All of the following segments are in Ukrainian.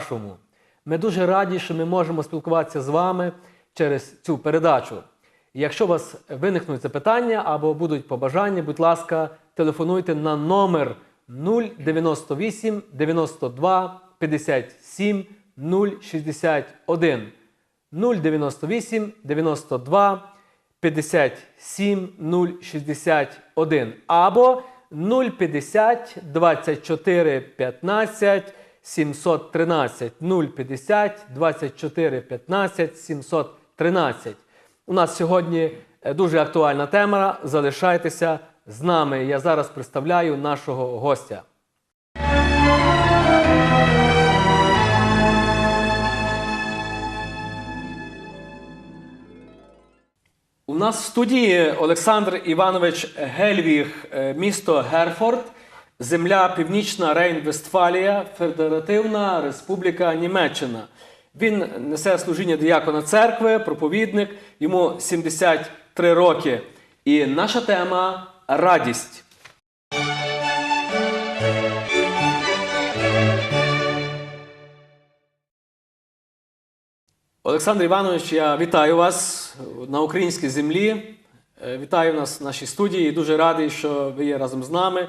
мир вашому. Ми дуже раді, що ми можемо спілкуватися з вами через цю передачу. Якщо у вас виникнуть запитання або будуть побажання, будь ласка, телефонуйте на номер 098 92 57 061. 098 92 57 061 або 050 24 15 713 050 24 15 713. У нас сьогодні е, дуже актуальна тема. Залишайтеся з нами. Я зараз представляю нашого гостя. У нас в студії Олександр Іванович Гельвіг, е, місто Герфорд, земля Північна Рейн-Вестфалія, Федеративна Республіка Німеччина. Він несе служіння діякона церкви, проповідник, йому 73 роки. І наша тема радість. Олександр Іванович, я вітаю вас на українській землі. Е, Вітаю нас в нашій студії. Дуже радий, що ви є разом з нами.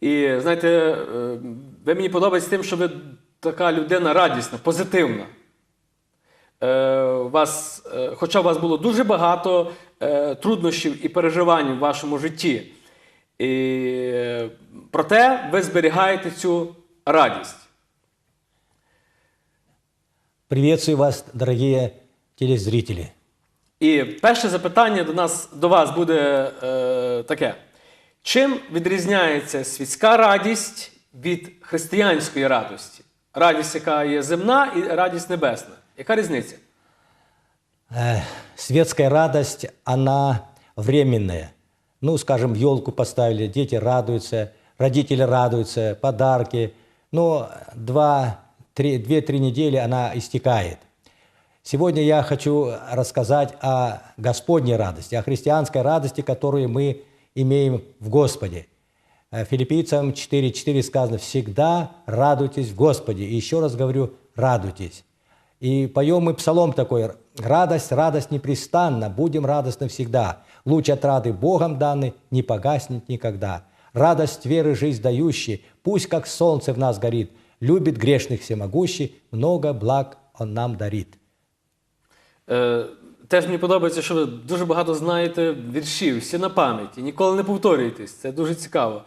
І знаєте, е, ви мені подобаєтесь тим, що ви така людина радісна, позитивна. Е, вас, е, хоча у вас було дуже багато труднощів і переживань в вашому житті. І, проте ви зберігаєте цю радість. Приветствую вас, дорогие телезрители. І перше запитання до нас до вас буде е, таке: чим відрізняється світська радість від християнської радості? Радість, яка є земна, і радість небесна. Яка різниця? Э, Светская радость, она временная. Ну, скажем, елку поставили, дети радуются, родители радуются, подарки. Три, две-три недели она истекает. Сегодня я хочу рассказать о Господней радости, о христианской радости, которую мы имеем в Господе. Э, Филиппийцам 4.4 сказано «Всегда радуйтесь в Господе». И еще раз говорю «радуйтесь». И поем мы псалом такой «Радость, радость непрестанна, будем радостны всегда. Луч отрады Богом данный не погаснет никогда. Радость веры жизнь дающий, пусть как солнце в нас горит. Любит грешных всемогущий, много благ Он нам дарит». Е, теж мені подобається, що ви дуже багато знаєте віршів, всі на пам'яті, ніколи не повторюєтесь. Це дуже цікаво.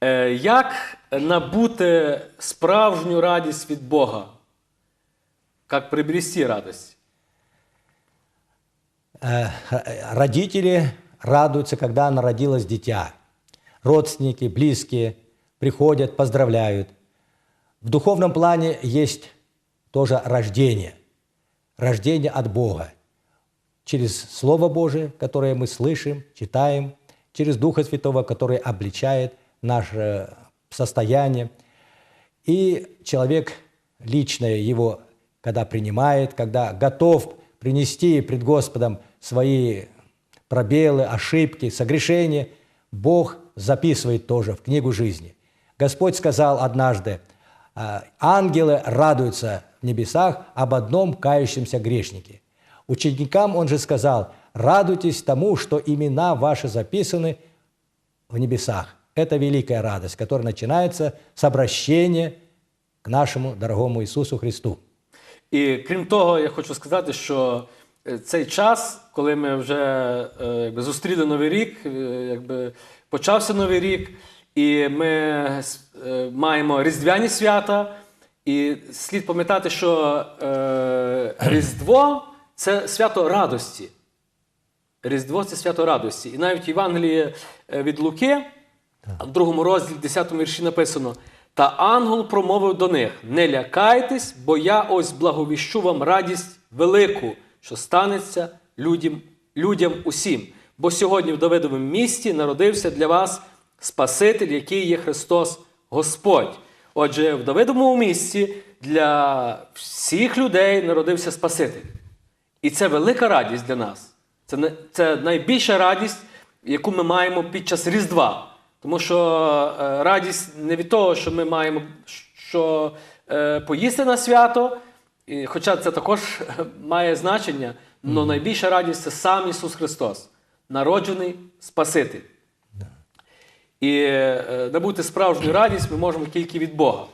Е, як набути справжню радість від Бога? Як приобрести радість? Э, родители радуются, когда народилось дитя. Родственники, близкие приходят, поздравляют. В духовном плане есть тоже рождение. Рождение от Бога. Через Слово Божие, которое мы слышим, читаем, через Духа Святого, который обличает наше состояние. И человек личное его, когда принимает, когда готов принести пред Господом свои пробелы, ошибки, согрешения, Бог записывает тоже в книгу жизни. Господь сказал однажды, «А, ангелы радуются в небесах об одном кающемся грешнике. Ученикам он же сказал, радуйтесь тому, что имена ваши записаны в небесах. Это великая радость, которая начинается с обращения к нашему дорогому Иисусу Христу. І крім того, я хочу сказати, що е, цей час, коли ми вже е, якби, зустріли Новий рік, е, якби почався Новий рік, і ми маємо різдвяні свята. І слід пам'ятати, що е, Різдво це свято радості. Різдво це свято радості. І навіть в Євангелії е, від Луки, в другому розділі, 10 вірші написано: Та ангел промовив до них: Не лякайтесь, бо я ось благовіщу вам радість велику, що станеться людям, людям усім. Бо сьогодні в Давидовому місті народився для вас Спаситель, який є Христос Господь. Отже, в Давидовому місті для всіх людей народився Спаситель. І це велика радість для нас. Це, не- це найбільша радість, яку ми маємо під час Різдва. Тому що е, радість не від того, що ми маємо, що е, поїсти на свято, і, хоча це також е, має значення, але найбільша радість це сам Ісус Христос, народжений Спаситель. І е, набути справжню радість ми можемо тільки від Бога.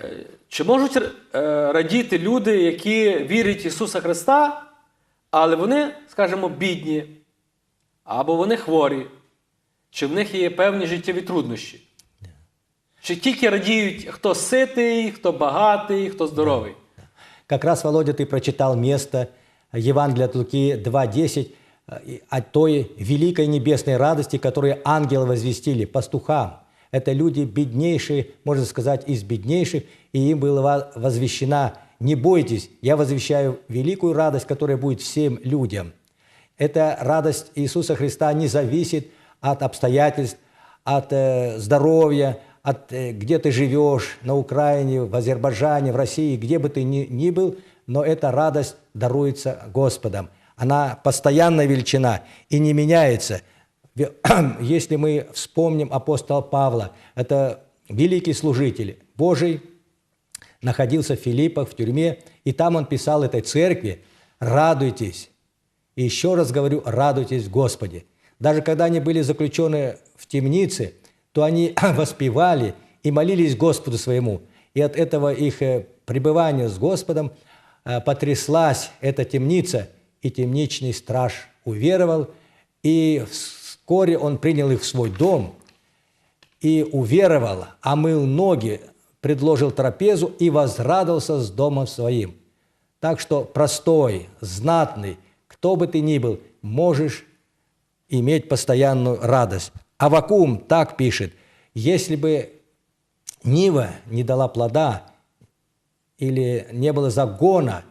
Е, Чи можуть е, радіти люди, які вірять в Ісуса Христа, але вони, скажімо, бідні, або вони хворі, чи в них є певні життєві труднощі? Чи тільки радіють, хто ситий, хто багатий, хто здоровий? Как раз, Володя, ты прочитал место Евангелия от Луки 2.10 э, и о той великой небесной радости, которую ангелы возвестили пастухам. Это люди беднейшие, можно сказать, из беднейших, и им была возвещена «Не бойтесь, я возвещаю великую радость, которая будет всем людям». Эта радость Иисуса Христа не зависит от обстоятельств, от э, здоровья, от э, где ты живешь, на Украине, в Азербайджане, в России, где бы ты ни, ни был, но эта радость даруется Господом. Она постоянная величина и не меняется. Если мы вспомним апостола Павла, это великий служитель Божий, находился в Филиппах, в тюрьме, и там он писал этой церкви «Радуйтесь». И еще раз говорю, радуйтесь в Господе. Даже когда они были заключены в темнице, то они воспевали и молились Господу своему. И от этого их э, пребывания с Господом э, потряслась эта темница, и темничный страж уверовал, и вскоре он принял их в свой дом, и уверовал, омыл ноги, предложил трапезу и возрадовался с домом своим. Так что простой, знатный, кто бы ты ни был, можешь иметь постоянную радость. Авакум так пишет, если бы Нива не дала плода или не было загона,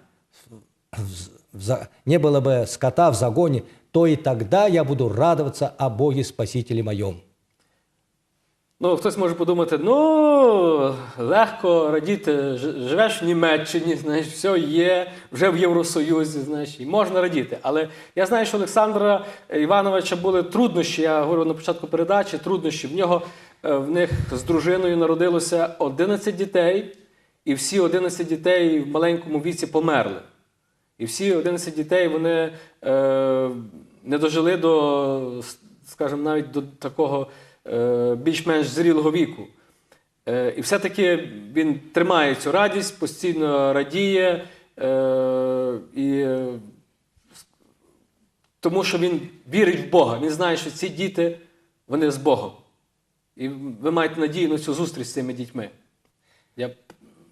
не было бы скота в загоне, то и тогда я буду радоваться о Боге Спасителе моем. Ну, хтось може подумати: ну, легко радіти, живеш в Німеччині, знаєш, все є, вже в Євросоюзі, знаєш, і можна радіти. Але я знаю, що Олександра Івановича були труднощі, я говорю на початку передачі, труднощі. В нього е, в них з дружиною народилося 11 дітей, і всі 11 дітей в маленькому віці померли. І всі 11 дітей вони е, не дожили до, скажімо, навіть до такого е, більш-менш зрілого віку. Е, і все-таки він тримає цю радість, постійно радіє, е, і, тому що він вірить в Бога. Він знає, що ці діти вони з Богом. І ви маєте надію на цю зустріч з цими дітьми. Я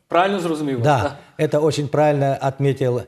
правильно зрозумів? вас, Да, это очень правильно отметил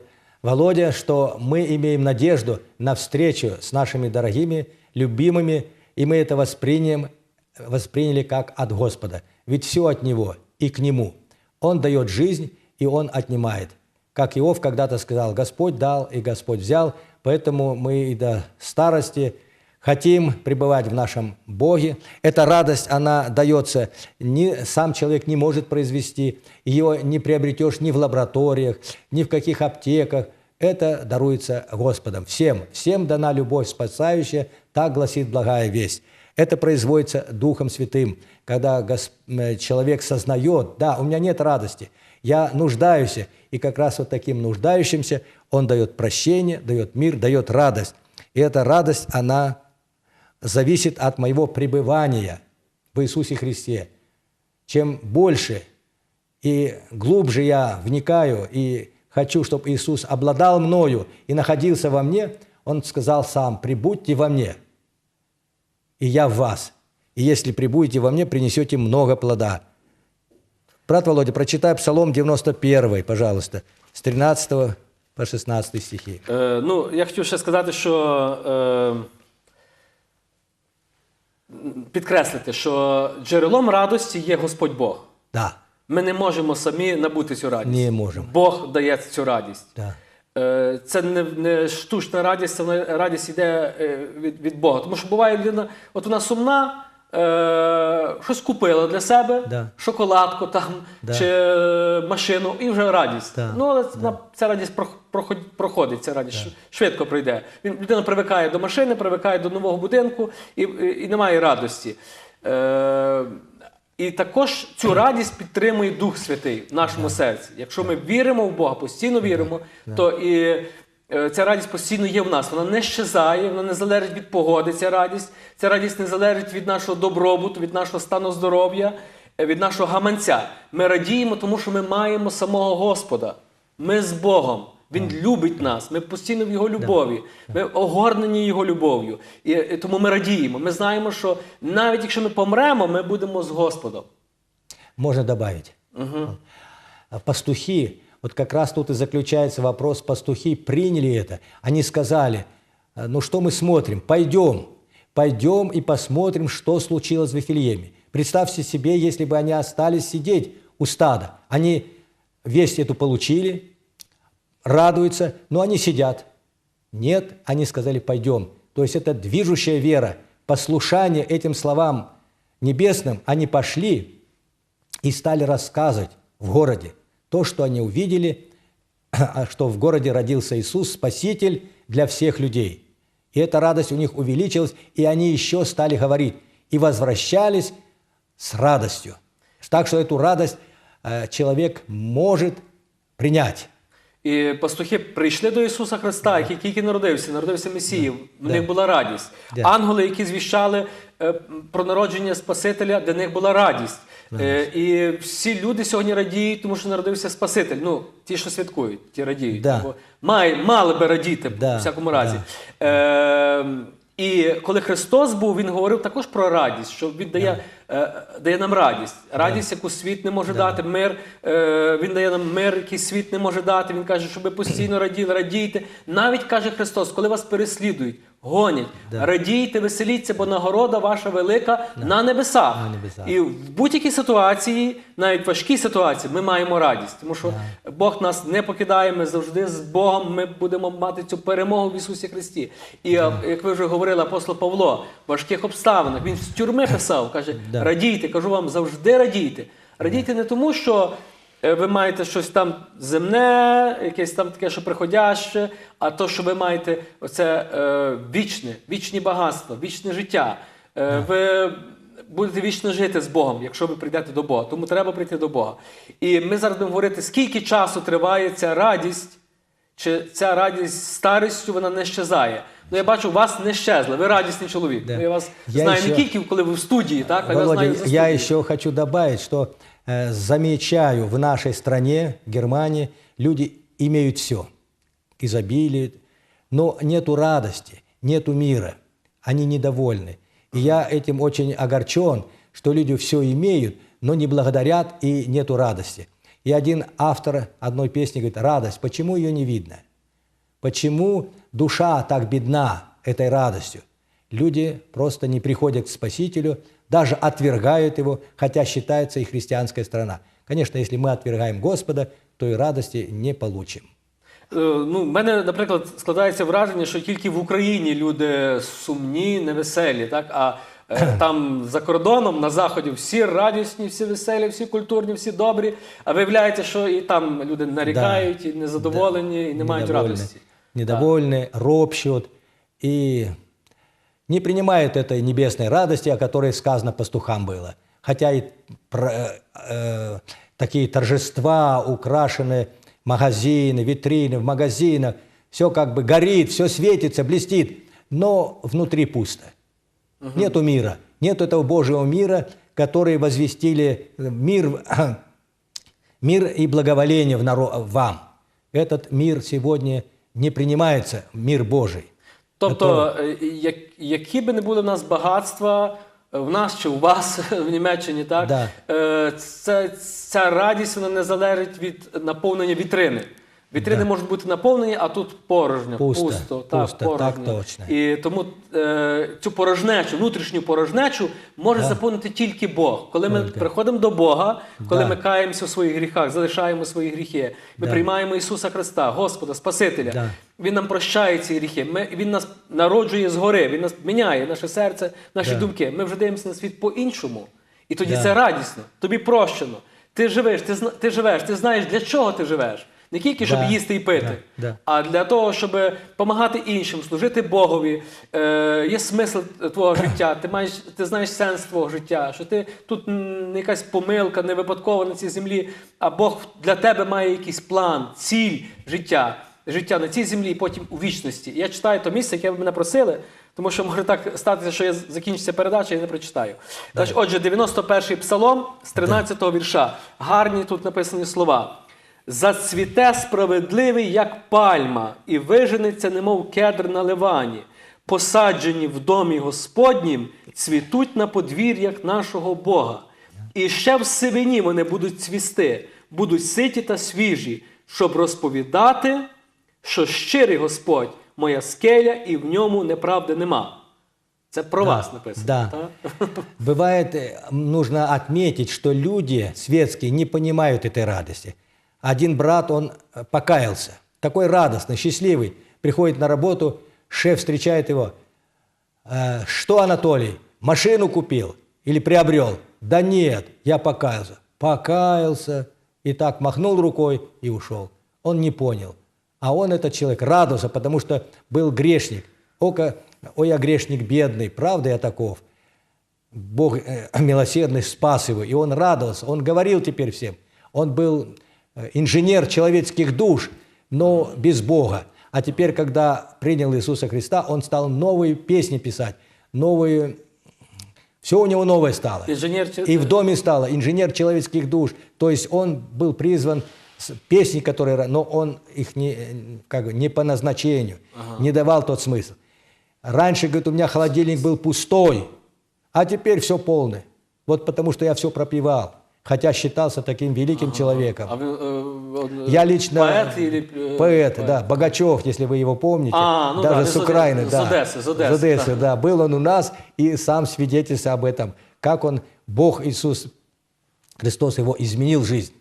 Володя, что мы имеем надежду на встречу с нашими дорогими, любимыми, и мы это воспримем, восприняли как от Господа. Ведь все от Него и к Нему. Он дает жизнь, и Он отнимает. Как Иов когда-то сказал, Господь дал, и Господь взял, поэтому мы и до старости хотим пребывать в нашем Боге. Эта радость, она дается, не, сам человек не может произвести, ее не приобретешь ни в лабораториях, ни в каких аптеках. Это даруется Господом. Всем, всем дана любовь спасающая, так гласит благая весть. Это производится Духом Святым, когда человек сознает, да, у меня нет радости, я нуждаюсь, и как раз вот таким нуждающимся он дает прощение, дает мир, дает радость. И эта радость, она зависит от моего пребывания в Иисусе Христе. Чем больше и глубже я вникаю и хочу, чтобы Иисус обладал мною и находился во мне, Он сказал сам, «Прибудьте во мне, и я в вас. И если прибудете во мне, принесете много плода». Брат Володя, прочитай Псалом 91, пожалуйста, с 13 по 16 стихи. Е, ну, я хотів ще сказати, що е, підкреслити, що джерелом радості є Господь Бог. Да, Ми не можемо самі набути цю радість. Не можемо. Бог дає цю радість. да. Е, Це не, не штучна радість, це радість йде е, від, від Бога. Тому що буває людина, от вона сумна, е, щось купила для себе, Да. шоколадку там Да. чи е, машину, і вже радість. Да. Ну, але ця- ця радість проходить, ця радість ш- швидко пройде. Він, людина привикає до машини, привикає до нового будинку і, і, і немає радості. Е, І також цю радість підтримує Дух Святий в нашому серці. Якщо ми віримо в Бога, постійно віримо, то і е, ця радість постійно є в нас. Вона не щезає, вона не залежить від погоди. Ця радість. Ця радість не залежить від нашого добробуту, від нашого стану здоров'я, е, від нашого гаманця. Ми радіємо, тому що ми маємо самого Господа. Ми з Богом. Він любить нас, ми постійно в Його любові, ми огорнені Його любов'ю. І, і тому ми радіємо. Ми знаємо, що навіть якщо ми помремо, ми будемо з Господом. Можно добавить. А Пастухи, вот как раз тут и заключается вопрос, пастухи приняли это. Они сказали, «А, ну что мы смотрим, пойдем, пойдем и посмотрим, что случилось в Вифлееме. Представьте себе, если бы они остались сидеть у стада. Они весть эту получили, радуются, но они сидят. Нет, они сказали, пойдем. То есть это движущая вера, послушание этим словам небесным. Они пошли и стали рассказывать в городе то, что они увидели, а что в городе родился Иисус, Спаситель для всех людей. И эта радость у них увеличилась, и они еще стали говорить, и возвращались с радостью. Так что эту радость э, человек может принять. І пастухи прийшли до Ісуса Христа, який тільки народився, народився Месіїв. В них була радість. Ангели, які звіщали е, про народження Спасителя, для них була радість. Е, і всі люди сьогодні радіють, тому що народився Спаситель. Ну, ті, що святкують, ті радіють. Бо має, мали би радіти в всякому разі. Е, і коли Христос був, Він говорив також про радість, що Він дає, дає нам радість. Радість, яку світ не може дати, мир. Е, він дає нам мир, який світ не може дати. Він каже, щоб ви постійно раділи, радійте. Навіть каже Христос, коли вас переслідують, гонять, радійте, веселіться, бо нагорода ваша велика на небесах. На небесах. І в будь-якій ситуації, навіть важкій ситуації, ми маємо радість, тому що Бог нас не покидає, ми завжди з Богом. Ми будемо мати цю перемогу в Ісусі Христі. І е, як ви вже говорили, апостол Павло, в важких обставинах він з тюрми писав, каже: Да. радійте, кажу вам, завжди радійте. Радійте не тому, що. е, Ви маєте щось там земне, якесь там таке, що приходяще, а то, що ви маєте оце е, вічне, вічні багатства, вічне життя. Е, Ви будете вічно жити з Богом, якщо ви прийдете до Бога. Тому треба прийти до Бога. І ми зараз будемо говорити, скільки часу триває ця радість, чи ця радість старістю вона не щезає. Ну, я бачу, у вас не щезла. Ви радісний чоловік. Да. Я вас Я знаю ще- не тільки коли ви в студії, так? а я Володя, знаю за я студією. еще хочу добавить, что э, замечаю в нашей стране, Германии, люди имеют все, изобилие, но нету радости, нету мира, они недовольны. И я этим очень огорчен, что люди все имеют, но не благодарят и нету радости. И один автор одной песни говорит, радость, почему ее не видно? Почему душа так бедна этой радостью? Люди просто не приходят к Спасителю, даже отвергают Его, хотя считается и христианская страна. Конечно, если мы отвергаем Господа, то и радости не получим. Е, Ну, в мене, наприклад, складається враження, що тільки в Україні люди сумні, невеселі, так? а е, там за кордоном, на заході, всі радісні, всі веселі, всі культурні, всі добрі. А виявляється, що і там люди нарікають, і незадоволені, і не мають Недовольны, радості. Недовольны, ропщут и не принимают этой небесной радости, о которой сказано пастухам было. Хотя и про- э, э, такие торжества, украшены магазины, витрины в магазинах, все как бы горит, все светится, блестит, но внутри пусто. Нету мира, нет этого Божьего мира, который возвестили э, мир, мир и благоволение в наро- вам. Этот мир сегодня не принимается, мир Божий. Тобто, е, як, які би не були в нас багатства, е, в нас чи у вас в Німеччині, так? Да. Е, Це, ця радість вона не залежить від наповнення вітрини. Вітрини можуть бути наповнені, а тут порожньо, Пусто, пусто, так, пусто, порожньо. так точно. І тому е, цю порожнечу, внутрішню порожнечу може заповнити тільки Бог. Коли ми приходимо до Бога, коли Да. ми каємося у своїх гріхах, залишаємо свої гріхи, ми Да. приймаємо Ісуса Христа, Господа, Спасителя. Да. Він нам прощає ці гріхи. Ми, він нас народжує згори, він нас міняє, наше серце, наші Да. думки. Ми вже дивимося на світ по-іншому. І тоді Да. це радісно, тобі прощено. Ти живеш, ти, ти живеш, ти знаєш, для чого ти живеш. Не тільки щоб Да, їсти і пити, да, да. а для того, щоб допомагати іншим, служити Богові. Е, є смисл твого життя. Ти маєш, ти знаєш сенс твого життя, що ти тут не якась помилка, не випадкова на цій землі, а Бог для тебе має якийсь план, ціль життя. Життя на цій землі і потім у вічності. Я читаю то місце, яке ви мене просили, тому що може так статися, що я закінчиться передача і не прочитаю. Значить, отже, 91-й псалом з 13-го вірша. Гарні тут написані слова. Зацвіте справедливий, як пальма, і виженеться, немов кедр на ливані. Посаджені в домі Господнім, цвітуть на подвір'ях нашого Бога. І ще в сивині вони будуть цвісти, будуть ситі та свіжі, щоб розповідати, що щирий Господь, моя скеля, і в ньому неправди нема. Це про вас написано. да. так? Бывает, э, нужно отметить, что люди светские не понимают этой радости. Один брат, он э, покаялся, такой радостный, счастливый, приходит на работу, шеф встречает его. «Э, Что, Анатолий, машину купил или приобрел? Да нет, я покаялся. Покаялся. И так махнул рукой и ушел. Он не понял. А он, этот человек, радовался, потому что был грешник. Око, ой, я грешник бедный, правда я таков. Бог э, милосердный спас его, и он радовался. Он говорил теперь всем. Он был инженер человеческих душ, но без Бога. А теперь, когда принял Иисуса Христа, он стал новые песни писать, новые... Все у него новое стало. Інженер чи- И в доме стало инженер человеческих душ. То есть он был призван песни, которые, но он их не, э, как бы, не по назначению, не давал тот смысл. Раньше, говорит, у меня холодильник был пустой, а теперь все полное. Вот потому что я все пропивал, хотя считался таким великим человеком. А ви, е, он, е, Я лично поет или, е, поэт, да, Богачев, если вы его помните, А, ну даже да, с из Оде- Украины, из да, Одессы, из Одессы, да. был он у нас и сам свидетельствовал об этом, как он, Бог Иисус Христос его изменил жизнь.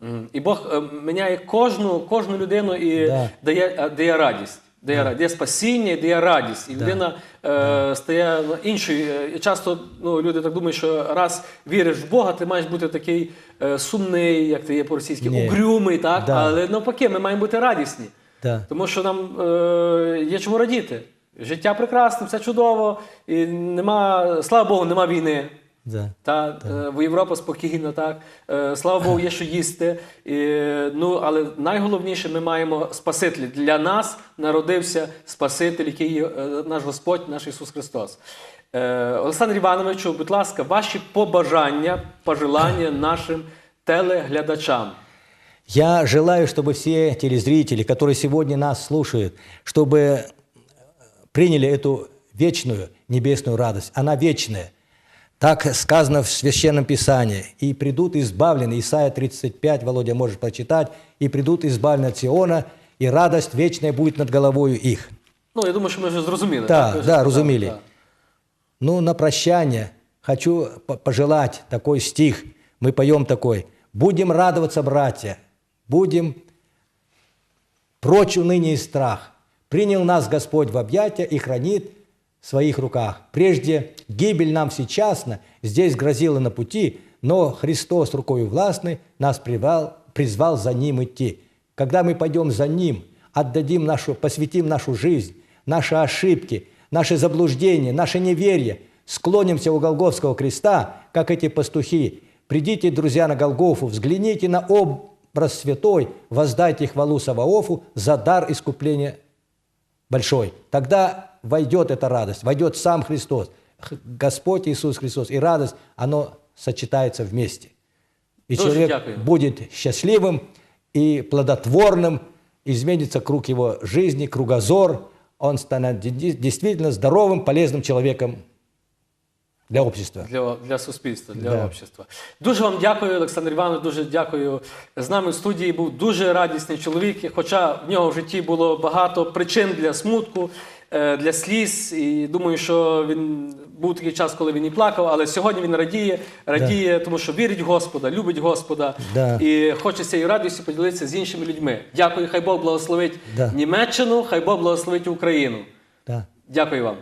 Мгм. І Бог е, міняє кожну, кожну людину і Да. дає, е, дає радість. Дає, радість, дає спасіння, і дає радість. І людина е, стає іншою. Е, І часто ну, люди так думають, що раз віриш в Бога, ти маєш бути такий е, сумний, як ти є по-російськи, Ні. угрюмий, так? Да. Але навпаки, ми маємо бути радісні. Да. Тому що нам е, є чому радіти. Життя прекрасне, все чудово, і нема, слава Богу, нема війни. Да. Та, е, в Європа спокійно, так. Е, Слава Богу, є що їсти. І, ну, але найголовніше, ми маємо Спасителя. Для нас народився Спаситель, який є е, наш Господь, наш Ісус Христос. Е, Олександр Івановичу, будь ласка, ваші побажання, пожелання нашим телеглядачам. Я желаю, чтобы все телезрители, которые сегодня нас слушают, чтобы приняли эту вечную небесную радость. Она вечная. Так сказано в Священном Писании. «И придут избавленные». Исайя 35, Володя, можешь прочитать. «И придут избавленные от Сиона, и радость вечная будет над головою их». Ну, я думаю, що ми вже зрозуміли. Так, так? Да, розуміли. так. Ну, на прощание хочу по- пожелать такой стих. Мы поем такой. «Будем радоваться, братья, будем прочь уныние и страх. Принял нас Господь в объятия и хранит своих руках. Прежде гибель нам сейчасно, здесь грозила на пути, но Христос рукою властный нас призвал, призвал за Ним идти. Когда мы пойдем за Ним, отдадим нашу, посвятим нашу жизнь, наши ошибки, наши заблуждения, наше неверие, склонимся у Голговского креста, как эти пастухи. Придите, друзья, на Голгофу, взгляните на образ святой, воздайте хвалу Саваофу за дар искупления большой. Тогда войдет эта радость, войдет сам Христос, Х- Господь Иисус Христос. И радость, оно сочетается вместе. И Дуже человек дякую. будет счастливым и плодотворным, изменится круг его жизни, кругозор, он станет де- де- действительно здоровым, полезным человеком для общества. Для, для суспільства, для Да. общества. Дуже вам дякую, Олександр Іванович, дуже дякую. З нами в студії був дуже радісний чоловік, хоча в нього в житті було багато причин для смутку, е, Для сліз. І думаю, що він був такий час, коли він і плакав, але сьогодні він радіє, радіє, тому що вірить в Господа, любить Господа Да. і хоче цією радістю поділитися з іншими людьми. Дякую, хай Бог благословить Да. Німеччину, хай Бог благословить Україну. Да. Дякую вам.